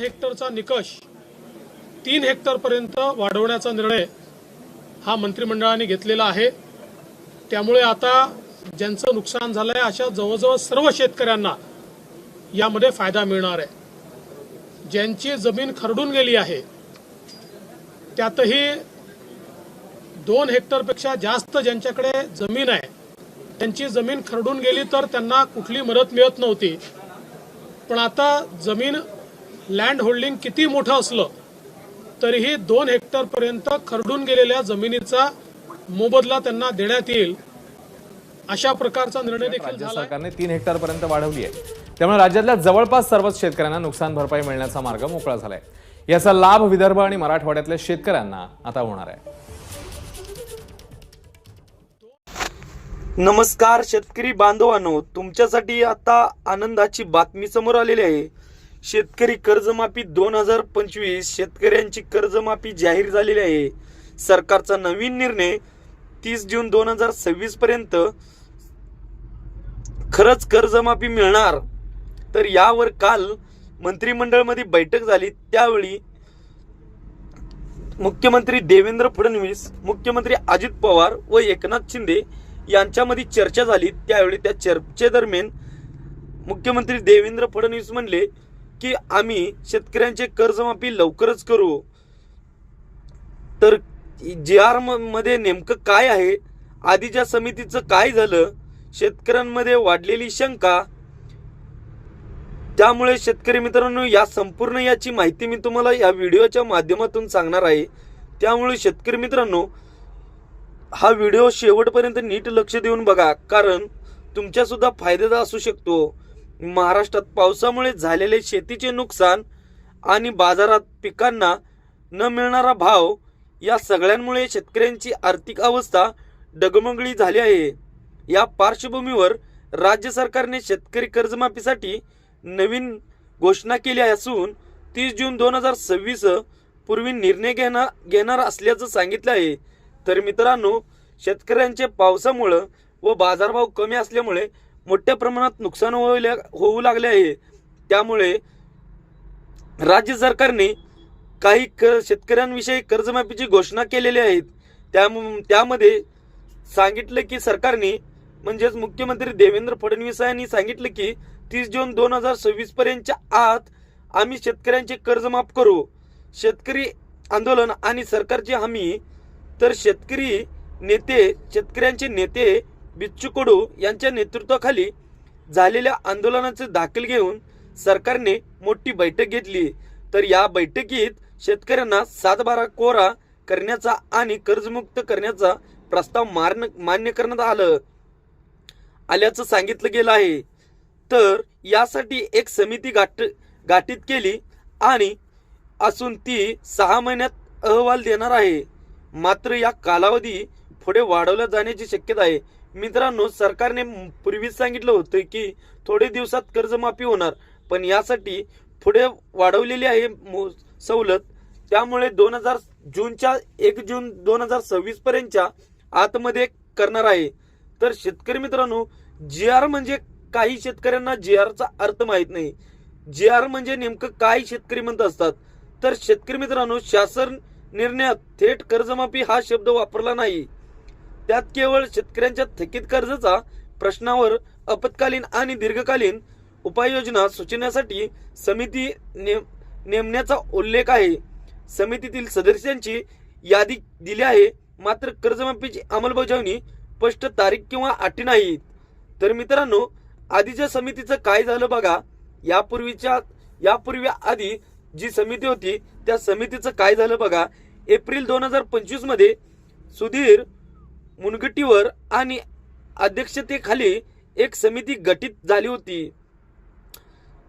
हेक्टरचा निकष तीन हेक्टरपर्यंत वाढवण्याचा निर्णय हा मंत्रिमंडळाने घेतलेला आहे. त्यामुळे आता ज्यांचं नुकसान झालं आहे अशा जवळजवळ सर्व शेतकऱ्यांना यामध्ये फायदा मिळणार आहे. ज्यांची जमीन खरडून गेली आहे त्यातही दोन हेक्टरपेक्षा जास्त ज्यांच्याकडे जमीन आहे त्यांची जमीन खरडून गेली तर त्यांना कुठली मदत मिळत नव्हती. पण आता जमीन लँड होल्डिंग किती मोठं असलं तरीही दोन हेक्टरपर्यंत खरडून गेलेल्या जमिनीचा मोबदला त्यांना देण्यात येईल. अशा प्रकारचा निर्णय देखील सरकारने तीन हेक्टर पर्यंत वाढवली आहे. त्यामुळे राज्यातल्या जवळपास सर्वच शेतकऱ्यांना नुकसान भरपाई मिळण्याचा मार्ग मोकळा झालाय. याचा लाभ विदर्भ आणि मराठवाड्यातल्या शेतकऱ्यांना आता होणार आहे. नमस्कार शेतकरी बांधवांनो. तुमच्यासाठी आता आनंदाची बातमी समोर आलेली आहे. शेतकरी कर्जमाफी दोन हजार पंचवीस शेतकऱ्यांची कर्जमाफी जाहीर झालेली आहे. सरकारचा नवीन निर्णय तीस जून दोन हजार सव्वीस पर्यंत खरंच कर्जमाफी मिळणार. तर यावर काल मंत्रिमंडळमध्ये बैठक झाली. त्यावेळी मुख्यमंत्री देवेंद्र फडणवीस मुख्यमंत्री अजित पवार व एकनाथ शिंदे यांच्यामध्ये चर्चा झाली. त्यावेळी त्या चर्चेदरम्यान मुख्यमंत्री देवेंद्र फडणवीस म्हणले की आम्ही शेतकऱ्यांचे कर्जमाफी लवकरच करू. तर जे आरमध्ये नेमकं काय आहे? आधीच्या समितीचं काय झालं? शेतकऱ्यांमध्ये वाढलेली शंका. त्यामुळे शेतकरी मित्रांनो या संपूर्ण याची माहिती मी तुम्हाला या व्हिडिओच्या माध्यमातून सांगणार आहे. त्यामुळे शेतकरी मित्रांनो हा व्हिडिओ शेवटपर्यंत नीट लक्ष देऊन बघा. कारण तुमच्यासुद्धा फायद्याचा असू शकतो. महाराष्ट्रात पावसामुळे झालेले शेतीचे नुकसान आणि बाजारात पिकांना न मिळणारा भाव या सगळ्यांमुळे शेतकऱ्यांची आर्थिक अवस्था डगमगली झाली आहे. या पार्श्वभूमीवर राज्य सरकारने शेतकरी कर्जमाफीसाठी नवीन घोषणा केली असून तीस जून दोन हजार सव्वीस पूर्वी निर्णय घेणार घेणार असल्याचं सांगितलं आहे. तर मित्रांनो शेतकऱ्यांचे पावसामुळं व बाजारभाव कमी असल्यामुळे मोठ्या प्रमाणात नुकसान होऊ होऊ लागले आहे. त्यामुळे राज्य सरकारने काही क शेतकऱ्यांविषयी कर्जमाफीची घोषणा केलेली आहेत. त्या त्यामध्ये सांगितलं की सरकारने म्हणजेच मुख्यमंत्री देवेंद्र फडणवीस यांनी सांगितलं की तीस जून दोन हजार सव्वीस पर्यंतच्या आत आम्ही शेतकऱ्यांचे कर्ज माफ करू. शेतकरी आंदोलन आणि सरकारची हमी तर शेतकरी नेते शेतकऱ्यांचे नेते बिच्चू कडू यांच्या नेतृत्वाखाली झालेल्या आंदोलनाचे दाखल घेऊन सरकारने मोठी बैठक घेतली. तर या बैठकीत शेतकऱ्यांना सातबारा कोरा करण्याचा आणि कर्जमुक्त करण्याचा प्रस्ताव मारण मान्य करण्यात आलं. आल्याचं सांगितलं गेलं आहे. तर यासाठी एक समिती गाठ गाठीत केली आणि असून ती सहा महिन्यात अहवाल देणार आहे. मात्र या कालावधी पुढे वाढवल्या जाण्याची शक्यता आहे. मित्रांनो सरकारने पूर्वीच सांगितलं होतं की थोडे दिवसात कर्जमाफी होणार पण यासाठी पुढे वाढवलेली आहे सवलत. त्यामुळे दोन हजार जूनच्या एक जून दोन हजार सव्वीस पर्यंतच्या आतमध्ये करणार आहे. तर शेतकरी मित्रांनो जी आर म्हणजे काही शेतकऱ्यांना जी आरचा अर्थ माहीत नाही. जी आर म्हणजे नेमकं काय शेतकरी म्हणत असतात? तर शेतकरी मित्रांनो शासन निर्णयात थेट कर्जमाफी हा शब्द वापरला नाही. त्यात केवळ शेतकऱ्यांच्या थकीत कर्जाचा प्रश्नावर आपत्कालीन आणि दीर्घकालीन उपाययोजना सुचवण्यासाठी समिती नेम नेमण्याचा उल्लेख आहे. समितीतील सदस्यांची यादी दिली आहे. मात्र कर्जमाफीची अंमलबजावणी स्पष्ट तारीख किंवा अटी नाहीत. तर मित्रांनो आधीच्या समितीचं काय झालं बघा. यापूर्वीच्या यापूर्वी आधी जी समिती होती त्या समितीचं काय झालं बघा. एप्रिल दोन हजार पंचवीसमध्ये सुधीर मुनगटीवर आणि अध्यक्षतेखाली एक समिती गठीत झाली होती.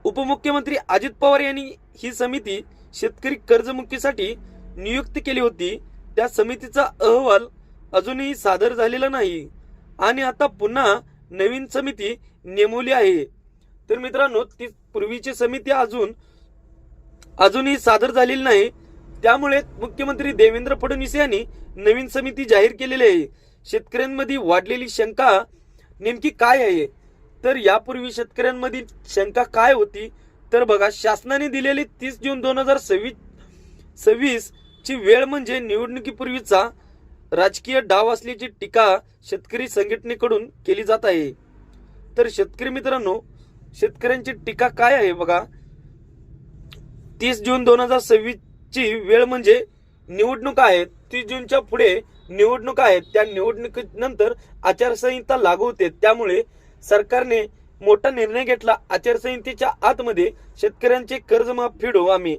उपमुख्यमंत्री अजित पवार यांनी ही समिती शेतकरी कर्जमुक्तीसाठी नियुक्त केली होती. त्या समितीचा अहवाल अजूनही सादर झालेला नाही. आणि आता पुन्हा नवीन समिती नेमवली आहे. तर मित्रांनो ती पूर्वीची समिती अजून अजूनही सादर झालेली नाही. त्यामुळे मुख्यमंत्री देवेंद्र फडणवीस यांनी नवीन समिती जाहीर केलेली आहे. शेतकऱ्यांमध्ये वाढलेली शंका नेमकी काय आहे? तर यापूर्वी शेतकऱ्यांमध्ये शंका काय होती? तर बघा शासनाने दिलेली तीस जून दोन हजार सव्वीस सव्वीस ची वेळ म्हणजे निवडणुकीपूर्वीचा राजकीय डाव असल्याची टीका शेतकरी संघटनेकडून केली जात आहे. तर शेतकरी मित्रांनो शेतकऱ्यांची टीका काय आहे बघा? तीस जून दोन हजार सव्वीस ची वेळ म्हणजे निवडणुका आहे. तीस जूनच्या पुढे निवडणुका आहेत त्या निवडणुकीनंतर आचारसंहिता लागू होते. त्यामुळे सरकारने मोठा निर्णय घेतला. आचारसंहितेच्या आतमध्ये शेतकऱ्यांचे कर्जमाफ फेडू आम्ही.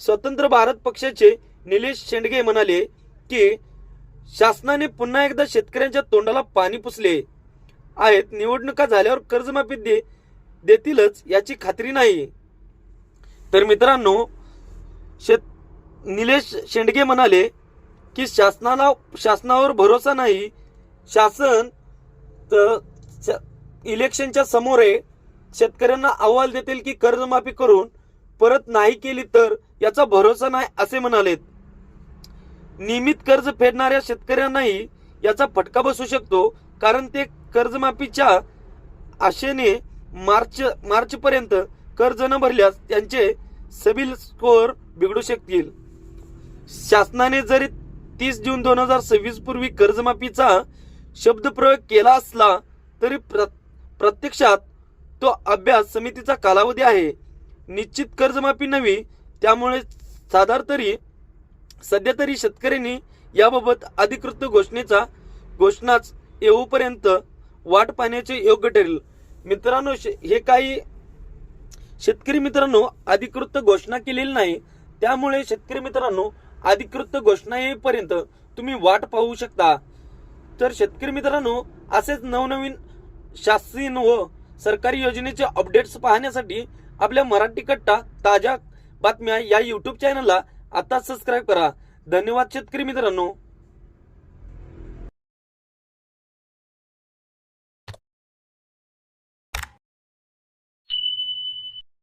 स्वतंत्र भारत पक्षाचे निलेश शेंडगे म्हणाले की शासनाने पुन्हा एकदा शेतकऱ्यांच्या तोंडाला पाणी पुसले आहेत. निवडणुका झाल्यावर कर्जमाफी दे देतीलच याची खात्री नाही. तर मित्रांनो शेत निलेश शेंडगे म्हणाले की शासनाला शासनावर भरोसा नाही. शासन त- इलेक्शनच्या समोर आहे शेतकऱ्यांना अहवाल देतील की कर्जमाफी करून परत नाही केली तर याचा भरोसा नाही असे म्हणालेत. नियमित कर्ज फेडणाऱ्या शेतकऱ्यांनाही याचा फटका बसू शकतो कारण ते कर्जमाफीच्या आशेने मार्च मार्च पर्यंत कर्ज न भरल्यास त्यांचे सिबिल स्कोअर बिघडू शकतील. शासनाने जरी तीस जून दोन हजार सव्वीस पूर्वी कर्जमाफीचा शब्दप्रयोग केला असला तरी प्र प्रत्यक्षात तो अभ्यास समितीचा कालावधी आहे. निश्चित कर्जमाफी नवी त्यामुळे साधार तरी सध्या तरी शेतकऱ्यांनी याबाबत अधिकृत घोषणेचा घोषणाच येऊपर्यंत वाट पाहण्याचे योग्य ठरेल. मित्रांनो हे काही शेतकरी मित्रांनो अधिकृत घोषणा केलेली नाही. त्यामुळे शेतकरी मित्रांनो अधिकृत घोषणा येईपर्यंत तुम्ही वाट पाहू शकता. तर शेतकरी मित्रांनो असेच नवनवीन शासन व सरकारी योजनेचे अपडेट्स पाहण्यासाठी आपल्या मराठी कट्टा ताज्या बातम्या या यूट्यूब चॅनलला आता सबस्क्राईब करा. धन्यवाद शेतकरी मित्रांनो.